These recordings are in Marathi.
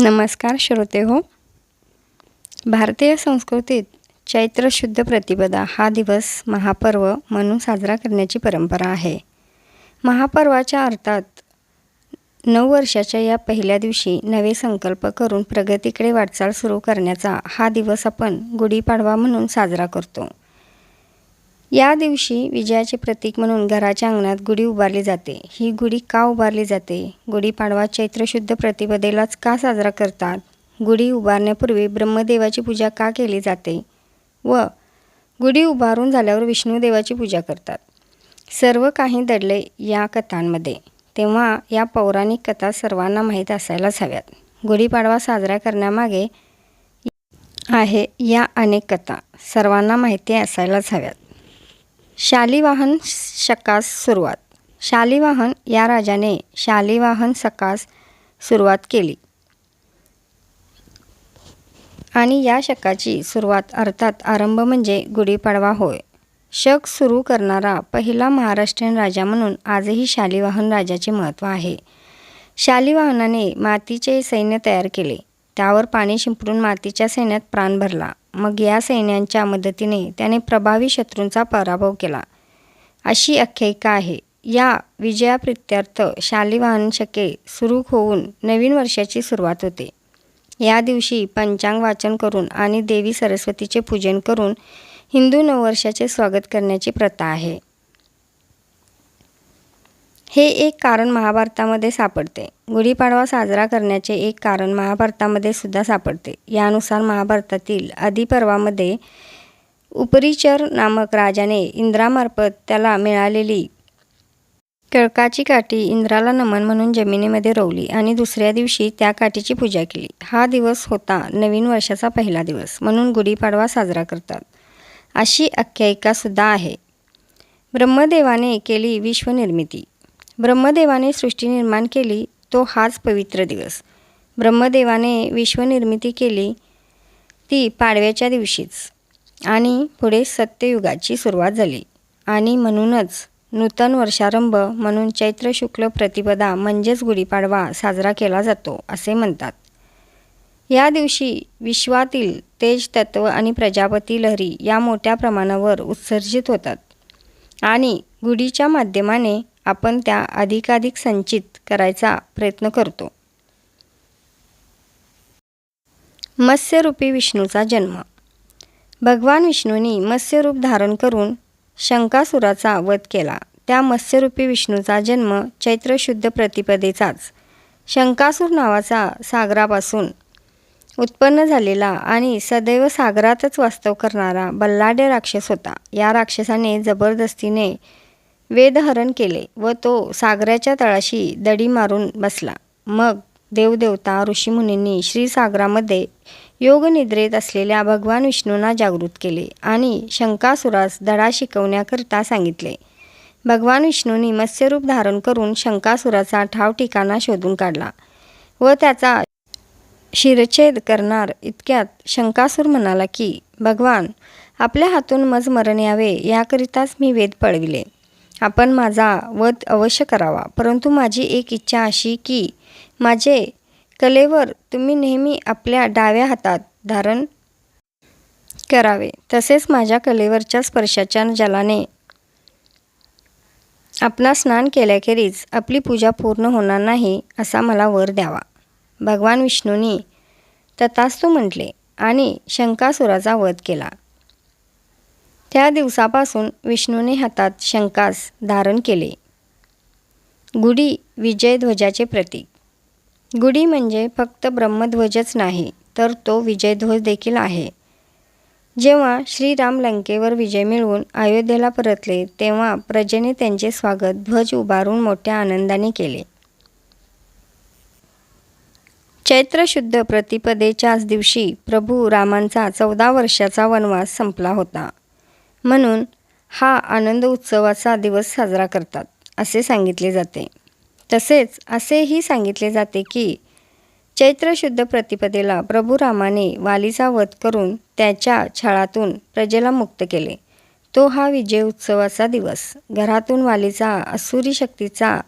नमस्कार श्रोते हो. भारतीय संस्कृतीत चैत्र शुद्ध प्रतिपदा हा दिवस महापर्व म्हणून साजरा करण्याची परंपरा आहे. महापर्वाच्या अर्थात नऊ वर्षाच्या या पहिल्या दिवशी नवे संकल्प करून प्रगतीकडे वाटचाल सुरू करण्याचा हा दिवस आपण गुढीपाडवा म्हणून साजरा करतो. या दिवशी विजयाचे प्रतीक म्हणून घराच्या अंगणात गुढी उभारली जाते. ही गुढी का उभारली जाते? गुढीपाडवा चैत्र शुद्ध प्रतिपदेलाच का साजरा करतात? गुढी उभारण्यापूर्वी ब्रह्मदेवाची पूजा का केली जाते? व गुढी उभारून झाल्यावर विष्णुदेवाची पूजा करतात. सर्व काही दडले या कथांमध्ये. तेव्हा या पौराणिक कथा सर्वांना माहीत असायलाच हव्यात. गुढीपाडवा साजरा करण्यामागे आहे या अनेक कथा. सर्वांना माहिती असायलाच हव्यात. शालिवाहन शकास सुरुवात. शालिवाहन या राजाने शालिवाहन सकास सुरुवात केली. आणि या शकाची सुरुवात अर्थात आरंभ म्हणजे गुढीपाडवा होय. शक सुरू करणारा पहिला महाराष्ट्रीयन राजा म्हणून आजही शालिवाहन राजाचे महत्त्व आहे. शालिवाहनाने मातीचे सैन्य तयार केले. त्यावर पाणी शिंपडून मातीच्या सैन्यात प्राण भरला. मग या सैन्यांच्या मदतीने त्याने प्रभावी शत्रूंचा पराभव केला. अशी आख्यायिका आहे. या विजयाप्रित्यर्थ शालिवाहन शके सुरू होऊन नवीन वर्षाची सुरुवात होते. या दिवशी पंचांग वाचन करून आणि देवी सरस्वतीचे पूजन करून हिंदू नववर्षाचे स्वागत करण्याची प्रथा आहे. हे एक कारण महाभारतामध्ये सापडते. गुढीपाडवा साजरा करण्याचे एक कारण महाभारतामध्ये सुद्धा सापडते. यानुसार महाभारतातील आदिपर्वामध्ये उपरिचर नामक राजाने इंद्रामार्फत त्याला मिळालेली कळकाची काठी इंद्राला नमन म्हणून जमिनीमध्ये रोवली आणि दुसऱ्या दिवशी त्या काठीची पूजा केली. हा दिवस होता नवीन वर्षाचा पहिला दिवस म्हणून गुढीपाडवा साजरा करतात. अशी आख्यायिकासुद्धा आहे. ब्रह्मदेवाने केली विश्वनिर्मिती. ब्रह्मदेवाने सृष्टी निर्माण केली तो हाच पवित्र दिवस. ब्रह्मदेवाने विश्वनिर्मिती केली ती पाडव्याच्या दिवशीच. आणि पुढे सत्ययुगाची सुरुवात झाली. आणि म्हणूनच नूतन वर्षारंभ म्हणून चैत्र शुक्ल प्रतिपदा म्हणजेच गुढीपाडवा साजरा केला जातो असे म्हणतात. या दिवशी विश्वातील तेज तत्व आणि प्रजापती लहरी या मोठ्या प्रमाणावर उत्सर्जित होतात. आणि गुढीच्या माध्यमाने आपण त्या अधिकाधिक संचित करायचा प्रयत्न करतो. मत्स्यरूपी विष्णूचा जन्म. भगवान विष्णूंनी मत्स्यरूप धारण करून शंकासुराचा वध केला. त्या मत्स्यरूपी विष्णूचा जन्म चैत्र शुद्ध प्रतिपदेचाच. शंकासूर नावाचा सागरापासून उत्पन्न झालेला आणि सदैव सागरातच वास्तव करणारा बल्लाडे राक्षस होता. या राक्षसाने जबरदस्तीने वेदहरण केले व तो सागराच्या तळाशी दडी मारून बसला. मग देवदेवता ऋषीमुनींनी श्रीसागरामध्ये योगनिद्रेत असलेल्या भगवान विष्णूंना जागृत केले आणि शंकासुरास धडा शिकवण्याकरिता सांगितले. भगवान विष्णूंनी मत्स्यरूप धारण करून शंकासुराचा ठाव ठिकाणा शोधून काढला व त्याचा शिरच्छेद करणार इतक्यात शंकासूर म्हणाला की भगवान आपल्या हातून मज मरण यावे याकरिताच मी वेद पळविले. आपण माझा वध अवश्य करावा. परंतु माझी एक इच्छा अशी की माझे कलेवर तुम्ही नेहमी आपल्या डाव्या हातात धारण करावे. तसेच माझ्या कलेवरच्या स्पर्शाच्या जलाने आपला स्नान केल्याखेरीज आपली पूजा पूर्ण होणार नाही असा मला वर द्यावा. भगवान विष्णूंनी तथास्तू म्हटले आणि शंकासुराचा वध केला. त्या दिवसापासून विष्णूने हातात शंकास धारण केले. गुढी विजयध्वजाचे प्रतीक. गुढी म्हणजे फक्त ब्रह्मध्वजच नाही तर तो विजयध्वज देखील आहे. जेव्हा श्रीराम लंकेवर विजय मिळवून अयोध्येला परतले तेव्हा प्रजेने त्यांचे स्वागत ध्वज उभारून मोठ्या आनंदाने केले. चैत्र शुद्ध प्रतिपदेच्याच दिवशी प्रभू रामांचा चौदा वर्षाचा वनवास संपला होता. म्हणून हा आनंद उत्सवाचा दिवस साजरा करतात असे सांगितले जाते. तसेच असेही सांगितले जाते की चैत्र शुद्ध प्रतिपदेला प्रभू रामाने वालीचा वध करून त्याच्या छळातून प्रजेला मुक्त केले. तो हा विजय उत्सवाचा दिवस. घरातून वालीचा असुरी शक्तीचा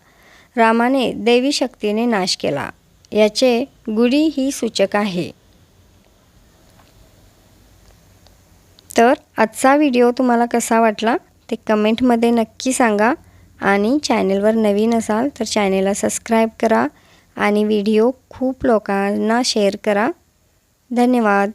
रामाने देवी शक्तीने नाश केला. याचे गुढी ही सूचक आहे. तर आजचा व्हिडिओ तुम्हाला कसा वाटला ते कमेंटमध्ये नक्की सांगा. आणि चॅनेलवर नवीन असाल तर चॅनेलला सबस्क्राईब करा आणि व्हिडिओ खूप लोकांना शेअर करा. धन्यवाद.